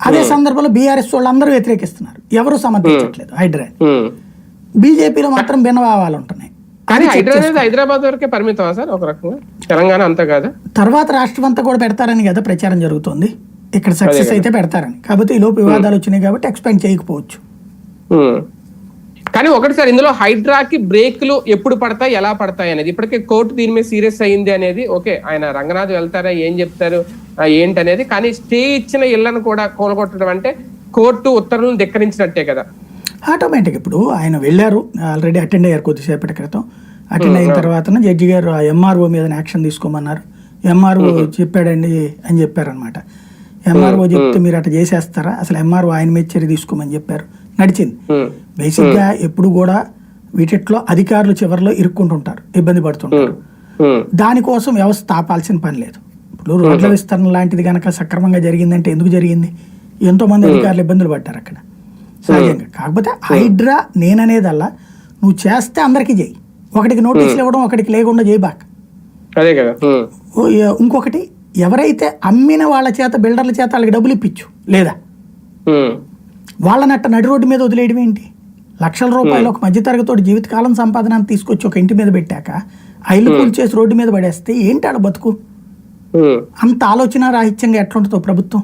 అదే సందర్భంలో బీఆర్ఎస్ వాళ్ళు అందరూ వ్యతిరేకిస్తున్నారు. ఎవరు సమర్థించట్లేదు ఉమ్. బీజేపీలో మాత్రం భిన్నభావాలు ఉంటున్నాయి. కానీ హైదరాబాద్ హైదరాబాద్ వరకే పరిమితమా సార్ ఒక రకంగా? తెలంగాణ అంతా కాదా? తర్వాత రాష్ట్రం అంతా కూడా పెడతారని కదా ప్రచారం జరుగుతోంది. ఇక్కడ సక్సెస్ అయితే పెడతారని. కాబట్టి ఈ లోపు వివాదాలు వచ్చినాయి కాబట్టి ఎక్స్పెండ్ చేయకపోవచ్చు. కానీ ఒకటి సార్ ఇందులో హైడ్రాకి బ్రేక్లు ఎప్పుడు పడతాయి ఎలా పడతాయి అనేది. ఇప్పటికే కోర్టు దీని మీద సీరియస్ అయింది అనేది ఓకే ఆయన రంగనాథ్ వెళ్తారా ఏం చెప్తారు ఆ, ఏంటి అనేది కానీ స్టే ఇచ్చిన ఇళ్ళను కూడా కూలగొట్టడం అంటే కోర్టు ఉత్తర్వులను ధిక్కరించినట్టే కదా. ఆటోమేటిక్ ఇప్పుడు ఆయన వెళ్ళారు. ఆల్రెడీ అటెండ్ అయ్యారు కొద్దిసేపటి క్రితం. అటెండ్ అయిన తర్వాత జడ్జి గారు ఆ ఎంఆర్ఓ మీద యాక్షన్ తీసుకోమన్నారు. ఎంఆర్ఓ చెప్పాడండి అని చెప్పారనమాట ఎంఆర్ఓ చెప్తే మీరు అట్లా చేసేస్తారా? అసలు ఎంఆర్ఓ ఆయన మీద చర్య తీసుకోమని చెప్పారు. నడిచింది. బేసిక్గా ఎప్పుడు కూడా వీటిట్లో అధికారులు చివరిలో ఇరుక్కుంటుంటారు. ఇబ్బంది పడుతుంటారు. దానికోసం వ్యవస్థ ఆపాల్సిన పని లేదు. ఇప్పుడు రోడ్ల విస్తరణ లాంటిది కనుక సక్రమంగా జరిగిందంటే ఎందుకు జరిగింది? ఎంతో మంది అధికారులు ఇబ్బందులు పడ్డారు అక్కడ. సహజంగా. కాకపోతే హైడ్రా నేననేదల్లా నువ్వు చేస్తే అందరికీ చేయి. ఒకటికి నోటీసులు ఇవ్వడం ఒకటికి లేకుండా చేయబాక అదే కదా. ఇంకొకటి ఎవరైతే అమ్మిన వాళ్ళ చేత బిల్డర్ల చేత వాళ్ళకి డబ్బులు ఇప్పించు లేదా. వాళ్ళనట్ట నడి రోడ్డు మీద వదిలేయడం ఏంటి? లక్షల రూపాయలు ఒక మధ్యతరగతోటి జీవితకాలం సంపాదన తీసుకొచ్చి ఒక ఇంటి మీద పెట్టాక ఆ ఇల్లు కూల్చేసి రోడ్డు మీద పడేస్తే ఏంటి ఆడ బతుకు. అంత ఆలోచన రాహిత్యంగా ఎట్లుంటుందో ప్రభుత్వం?